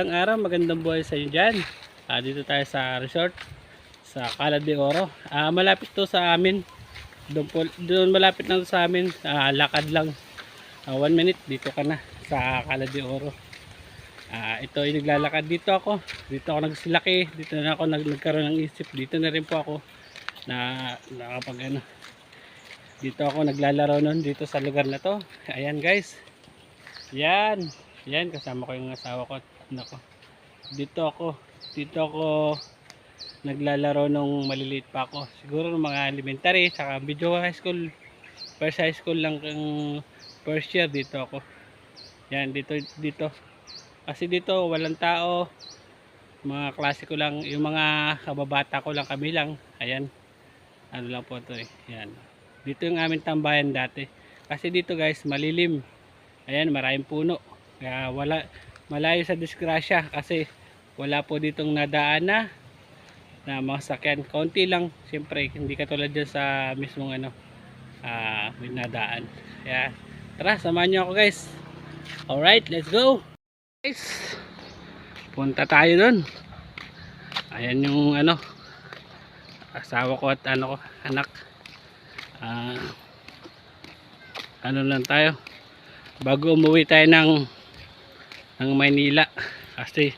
Isang araw, magandang buhay sa inyo dyan. Ah, dito tayo sa resort sa Cala de Oro. Ah, malapit to sa amin. Doon, po, doon malapit lang sa amin. Ah, lakad lang. Ah, one minute, dito ka na sa Cala de Oro. Ah, ito ay naglalakad dito ako. Dito ako nagsilaki. Dito na ako nag nagkaroon ng isip. Dito na rin po ako na nakapag ano. Dito ako naglalaro noon dito sa lugar na to. Ayan guys. Yan. Yan kasama ko yung asawa ko. Nako. Dito ako. Dito ako naglalaro nung maliliit pa ako. Siguro nung mga elementary saka video high school. First high school lang ang first year dito ako. Yan dito dito. Kasi dito walang tao. Mga klase ko lang, yung mga kababata ko lang kami lang. Ayan. Ano lang po to eh. Yan. Dito yung aming tambayan dati. Kasi dito guys, malilim. Ayan, maraming puno. Kaya wala, malayo sa disgrasya kasi wala po ditong nadaan na na mga sakyan. Konti lang, siyempre, hindi katulad dyan sa mismong ano, ah, may nadaan. Kaya, tara, samahan nyo ako guys. Alright, let's go! Guys, punta tayo dun. Ayan yung ano, asawa ko at ano ko, anak. Ah, ano lang tayo bago umuwi tayo ng ng Maynila. Kasi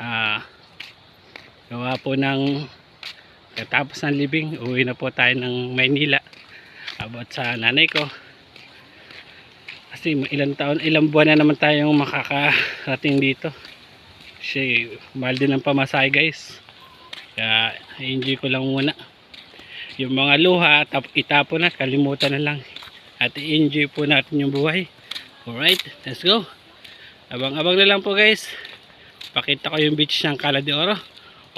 ah gawa po ng katapos ng libing uwi na po tayo ng Maynila. About sa nanay ko. Kasi ilang taon ilang buwan na naman tayong makakarating dito. Kasi mahal din ang pamasahe guys. Kaya enjoy ko lang muna. Yung mga luha tap itapon na kalimutan na lang. At i-enjoy po natin yung buhay. Alright let's go abang abang na lang po guys. Pakita ko yung beach ng Cala de Oro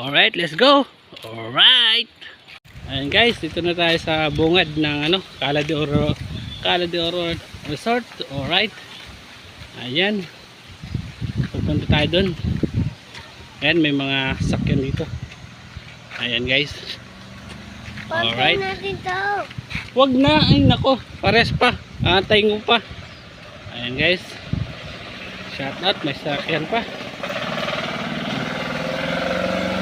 alright let's go. Alright. Ayan guys. Dito na tayo sa bungad ng ano Cala de Oro Cala de Oro Resort. Alright. Ayan. Pupunta tayo dun. Ayan may mga sakyan dito. Ayan guys. Alright. Wag na, ay nako, pares pa. Antayin mo pa. Ayan guys. Shout out, may sakyan pa.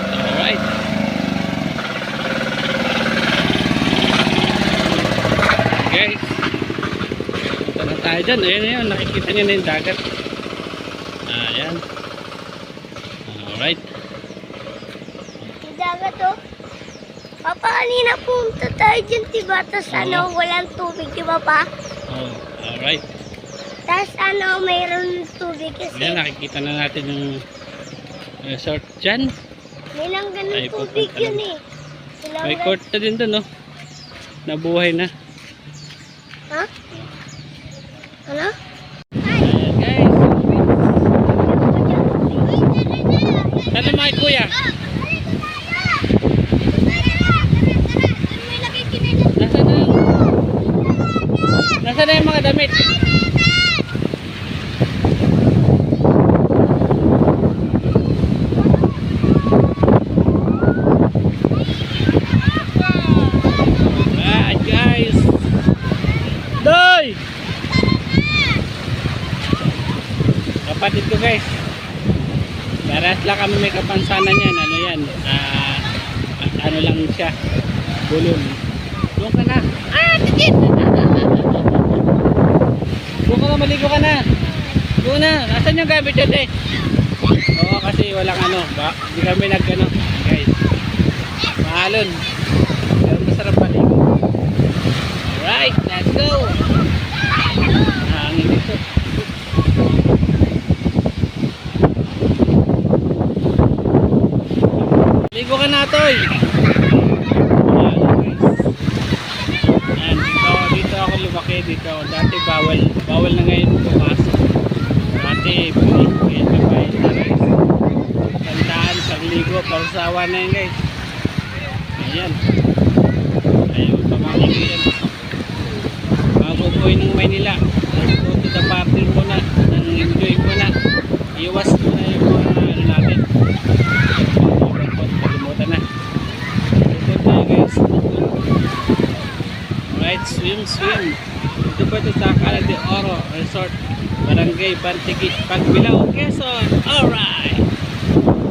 Alright. Guys. Punta na tayo dyan. Ayan na yun, nakikita niyo na yung dagat. Ayan. Alright. Yung dagat to. Papa, kanina punta tayo dyan, diba? Tapos Oo. ano, walang tubig, diba pa? Oh, alright. Tapos ano, mayroon tubig kasi. Ayan, nakikita na natin yung resort dyan. May lang ganun Ay, tubig yun lang. eh. May May court na din doon, no? Nabuhay na. Ha? Ano? Ayan, guys. Sana mga kuya. Nasaan na? Nasaan na yung mga damit? Alright, guys. Doy! Kapatid ko guys. Daras lang kami may kapansanan yan. Ano yan? Ah, ano lang siya. Bulon. Doon ka na. Ah, tikit! Doon ka na, maligo ka na. Doon na. Nasaan yung gamit yun eh? Oo, kasi walang ano. Hindi kami nag ano. Guys. Mahalon. Pero masarap maligo. Alright, let's go! Ka na, Toy! Dito, dito ako dito. Dati bawal. Bawal na ngayon pumasok. Dati, buli. Ngayon babae na guys. Tandaan, pagligo, pausawa na yan guys. Ayan. Ayaw, pamaligo yan. Mga buboy ng Maynila. Let's go to the party muna. Nang enjoy muna. Iwas muna yung mga ano natin. Kalimutan na. Ito tayo guys. Swim, swim. Ito sa Cala de Oro Resort. Barangay Bantigi, Pagbilao, Quezon. Alright!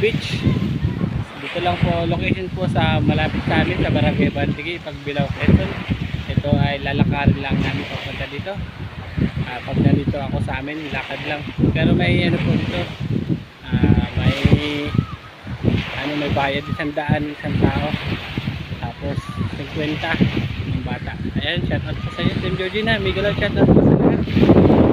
Beach. Dito lang po location po sa malapit sa amin sa Barangay Bantigi, Pagbilao, Quezon. Ito ay lalakarin lang namin papunta dito. Ah, pag nandito ako sa amin, lakad lang. Pero may ano po dito. ah, may ano may bayad isang daan isang tao. Tapos 50 ng bata. Ayan, shout out po sa iyo, Team Georgina. Miguel, shout out po sa lahat.